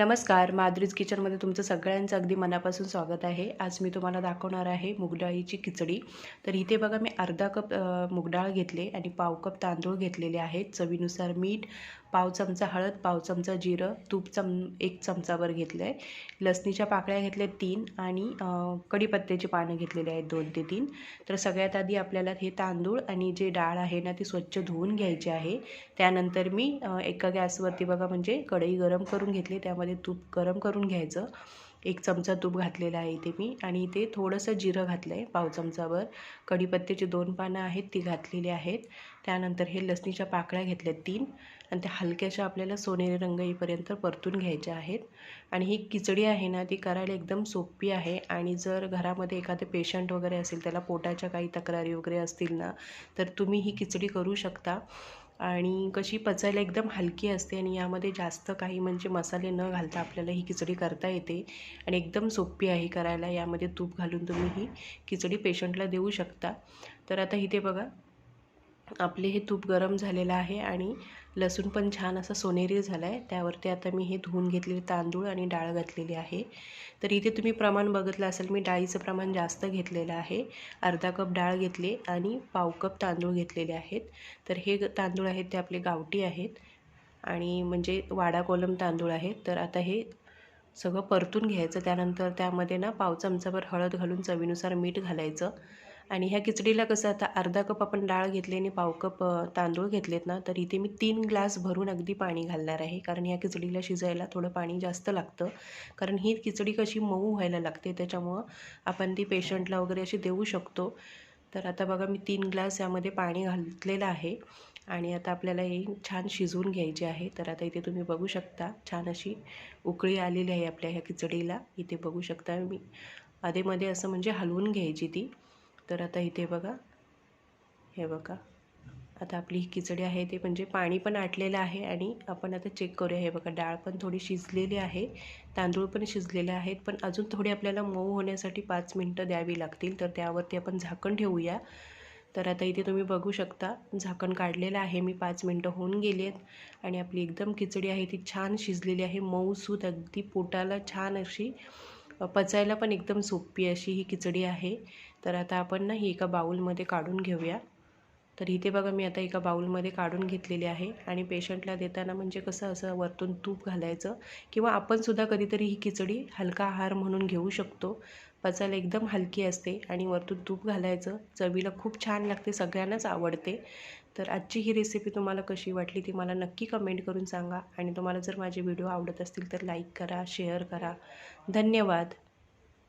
नमस्कार माधुरीज किचनमध्ये तुमचं सगळ्यांचं अगदी मनापासून स्वागत आहे. आज मी तुम्हाला दाखवणार आहे मुगडाळीची खिचडी. तर इथे बघा मी अर्धा कप मुगडाळ घेतले आणि पाव कप तांदूळ घेतलेले आहेत. चवीनुसार मीठ पाव चमचा हळद पाव चमचा जिरं तूप चम एक चमचावर घेतलं आहे लसणीच्या पाकळ्या घेतल्या तीन आणि कढीपत्त्याची पानं घेतलेली आहेत दोन ते तीन. तर सगळ्यात आधी आपल्याला हे तांदूळ आणि जे डाळ आहे ना ती स्वच्छ धुवून घ्यायची आहे. त्यानंतर मी एका गॅसवरती बघा म्हणजे कढई गरम करून घेतली त्यामध्ये तूप गरम करून घ्यायचं. एक चमचा तूप घातलेला आहे इथे मी. आणि इथे थोडंसं जिरं घातलं आहे पाव चमचावर. कढीपत्त्याची दोन पानं आहेत ती घातलेली आहेत. त्यानंतर हे लसणीच्या पाकळ्या घेतल्या तीन. आणि त्या हलक्याशा आपल्याला सोनेरी रंग येईपर्यंत परतून घ्यायच्या आहेत. आणि ही खिचडी आहे ना ती करायला एकदम सोपी आहे. आणि जर घरामध्ये एखादे पेशंट वगैरे असेल त्याला पोटाच्या काही तक्रारी वगैरे असतील ना तर तुम्ही ही खिचडी करू शकता. आणि कशी पचायला एकदम हलकी असते आणि यामध्ये जास्त काही म्हणजे मसाले न घालता आपल्याला ही खिचडी करता येते. आणि एकदम सोपी आहे करायला. यामध्ये तूप घालून तुम्ही ही खिचडी पेशंटला देऊ शकता. तर आता इथे बघा आपले हे तूप गरम झालेलं आहे आणि लसूण पण छान असा सोनेरी झाला आहे त्यावरती आता मी हे धुवून घेतलेले तांदूळ आणि डाळ घातलेली आहे. तर इथे तुम्ही प्रमाण बघितलं असेल मी डाळीचं प्रमाण जास्त घेतलेलं आहे. अर्धा कप डाळ घेतली आणि पाव कप तांदूळ घेतलेले आहेत. तर हे ग- तांदूळ आहेत ते आपले गावठी आहेत. आणि म्हणजे वाडा कोलम तांदूळ आहेत तर आता हे सगळं परतून घ्यायचं. त्यानंतर त्यामध्ये ना पाव चमचाभर हळद घालून चवीनुसार मीठ घालायचं. आणि ह्या खिचडीला कसं आता अर्धा कप आपण डाळ घेतली आणि पाव कप तांदूळ घेतलेत ना तर इथे मी तीन ग्लास भरून अगदी पाणी घालणार आहे. कारण ह्या खिचडीला शिजायला थोडं पाणी जास्त लागतं. कारण ही खिचडी कशी मऊ व्हायला लागते त्याच्यामुळं आपण ती पेशंटला वगैरे अशी देऊ शकतो. तर आता बघा मी तीन ग्लास यामध्ये पाणी घातलेलं आहे. आणि आता आपल्याला हे छान शिजवून घ्यायचे आहे. तर आता इथे तुम्ही बघू शकता छान अशी उकळी आलेली आहे आपल्या ह्या खिचडीला. इथे बघू शकता मी. अधेमध्ये असं म्हणजे हलवून घ्यायची ती. तर आता इथे बघा. हे बघा. आता आपली ही खिचडी आहे ते म्हणजे पाणी पण आटलेलं आहे आणि आपण आता चेक करूया. हे बघा डाळ पण थोडी शिजलेली आहे. तांदूळ पण शिजलेले आहेत पण अजून थोडी आपल्याला मऊ होण्यासाठी पाच मिनटं द्यावी लागतील. तर त्यावरती आपण झाकण ठेवूया. तर आता इथे तुम्ही बघू शकता झाकण काढलेलं आहे. मी पाच मिनटं होऊन गेली आहेत आणि आपली एकदम खिचडी आहे ती छान शिजलेली आहे. मऊसूत अगदी पोटाला छान अशी पचायला पण एकदम सोपी अशी ही खिचडी आहे. तर आता आपण ना ही एका बाऊलमध्ये काढून घेऊया. तर इथे बघा मी आता एका बाऊलमध्ये काढून घेतलेली आहे आणि पेशंटला देताना म्हणजे कसं असं वरतून तूप घालायचं किंवा आपण सुद्धा कधीतरी ही खिचडी हलका आहार म्हणून घेऊ शकतो. पचायला एकदम हलकी असते आणि वरतून तूप घालायचं चवीला खूप छान लागते सगळ्यांनाच आवडते. तर आजची ही रेसिपी तुम्हाला कशी वाटली ती मला नक्की कमेंट करून सांगा आणि तुम्हाला जर माझे व्हिडिओ आवडत असतील तर लाईक करा शेअर करा. धन्यवाद.